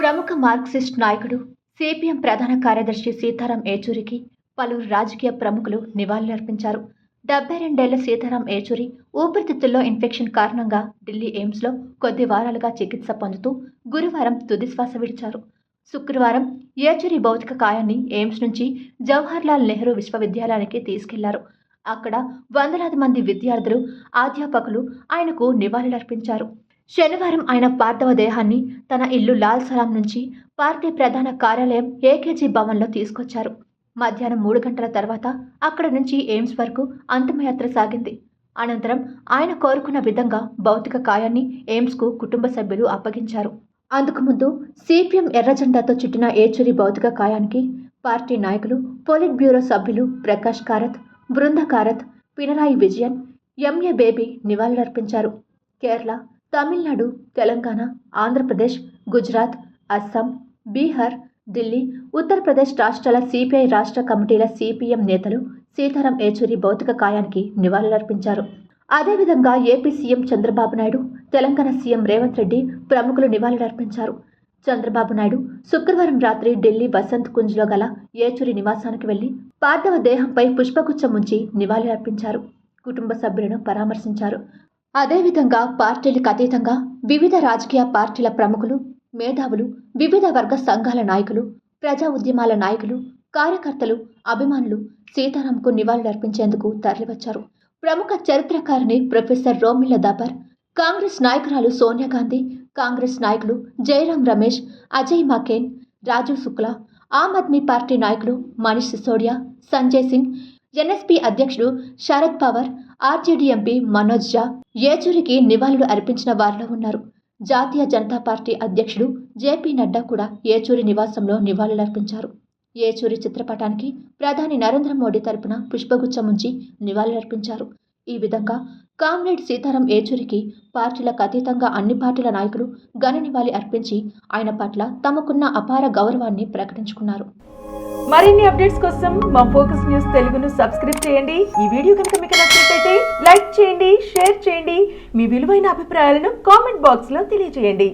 ప్రముఖ మార్క్సిస్ట్ నాయకుడు సిపిఎం ప్రధాన కార్యదర్శి సీతారాం ఏచూరికి పలువురు రాజకీయ ప్రముఖులు నివాళులర్పించారు. డెబ్బై రెండేళ్ళ సీతారాం ఏచూరి ఊపిరితిత్తుల్లో ఇన్ఫెక్షన్ కారణంగా ఢిల్లీ ఎయిమ్స్లో కొద్ది వారాలుగా చికిత్స పొందుతూ గురువారం తుదిశ్వాస విడిచారు. శుక్రవారం ఏచూరి భౌతిక కాయాన్ని ఎయిమ్స్ నుంచి జవహర్లాల్ నెహ్రూ విశ్వవిద్యాలయానికి తీసుకెళ్ళారు. అక్కడ వందలాది మంది విద్యార్థులు అధ్యాపకులు ఆయనకు నివాళులర్పించారు. శనివారం ఆయన పార్థవ దేహాన్ని తన ఇల్లు లాల్ సలాం నుంచి పార్టీ ప్రధాన కార్యాలయం ఏకేజీ భవన్లో తీసుకొచ్చారు. మధ్యాహ్నం మూడు గంటల తర్వాత అక్కడ నుంచి ఎయిమ్స్ వరకు అంతిమయాత్ర సాగింది. అనంతరం ఆయన కోరుకున్న విధంగా భౌతిక కాయాన్ని ఎయిమ్స్కు కుటుంబ సభ్యులు అప్పగించారు. అందుకు ముందు సిపిఎం ఎర్రజెండాతో చుట్టిన ఏచూరి భౌతిక కాయానికి పార్టీ నాయకులు పోలిట్ బ్యూరో సభ్యులు ప్రకాష్ కారత్ బృందకారత్ పినరాయి విజయన్ ఎంఏ బేబీ నివాళులర్పించారు. కేరళ తమిళనాడు తెలంగాణ ఆంధ్రప్రదేశ్ గుజరాత్ అస్సాం బీహార్ ఢిల్లీ ఉత్తరప్రదేశ్ రాష్ట్రాల సిపిఐ రాష్ట్ర కమిటీల సిపిఎం నేతలు సీతారాం ఏచూరి భౌతిక కాయానికి నివాళులర్పించారు. అదేవిధంగా AP CM Chandrababu Naidu Telangana CM Revanth Reddy ప్రముఖులు నివాళులర్పించారు. చంద్రబాబు నాయుడు శుక్రవారం రాత్రి ఢిల్లీ వసంత్ కుంజ్లో గల ఏచూరి నివాసానికి వెళ్ళి పార్థవ దేహంపై పుష్పగుచ్చం ఉంచి నివాళులర్పించారు. కుటుంబ సభ్యులను పరామర్శించారు. అదేవిధంగా పార్టీలకు అతీతంగా వివిధ రాజకీయ పార్టీల ప్రముఖులు మేధావులు వివిధ వర్గ సంఘాల నాయకులు ప్రజా ఉద్యమాల నాయకులు కార్యకర్తలు అభిమానులు సీతారాంకు నివాళులర్పించేందుకు తరలివచ్చారు. ప్రముఖ చరిత్రకారిణి ప్రొఫెసర్ రోమిల్ల దాబర్ కాంగ్రెస్ నాయకురాలు సోనియా గాంధీ కాంగ్రెస్ నాయకులు జయరాం రమేష్ అజయ్ మాకేన్ రాజు శుక్లా ఆమ్ ఆద్మీ పార్టీ నాయకులు మనీష్ సిసోడియా సంజయ్ సింగ్ ఎన్ఎస్పీ అధ్యక్షుడు శరద్ పవార్ ఆర్జేడీ ఎంపీ మనోజ్ జా ఏచూరికి నివాళులు అర్పించిన వారిలో ఉన్నారు. జాతీయ జనతా పార్టీ అధ్యక్షుడు జేపీ నడ్డా కూడా ఏచూరి నివాసంలో నివాళులర్పించారు ఏచూరి చిత్రపటానికి ప్రధాని నరేంద్ర మోడీ తరపున పుష్పగుచ్చం ఉంచి నివాళులర్పించారు. ఈ విధంగా కామ్రేడ్ సీతారాం ఏచూరికి పార్టీలకు అతీతంగా అన్ని పార్టీల నాయకులు ఘన నివాళి అర్పించి ఆయన పట్ల తమకున్న అపార గౌరవాన్ని ప్రకటించుకున్నారు. మరిన్ని అప్డేట్స్ కోసం మా ఫోకస్ న్యూస్ తెలుగును సబ్స్క్రైబ్ చేయండి. ఈ వీడియో కనుక మీకు నచ్చినట్లయితే లైక్ చేయండి షేర్ చేయండి. మీ విలువైన అభిప్రాయాలను కామెంట్ బాక్స్లో తెలియజేయండి.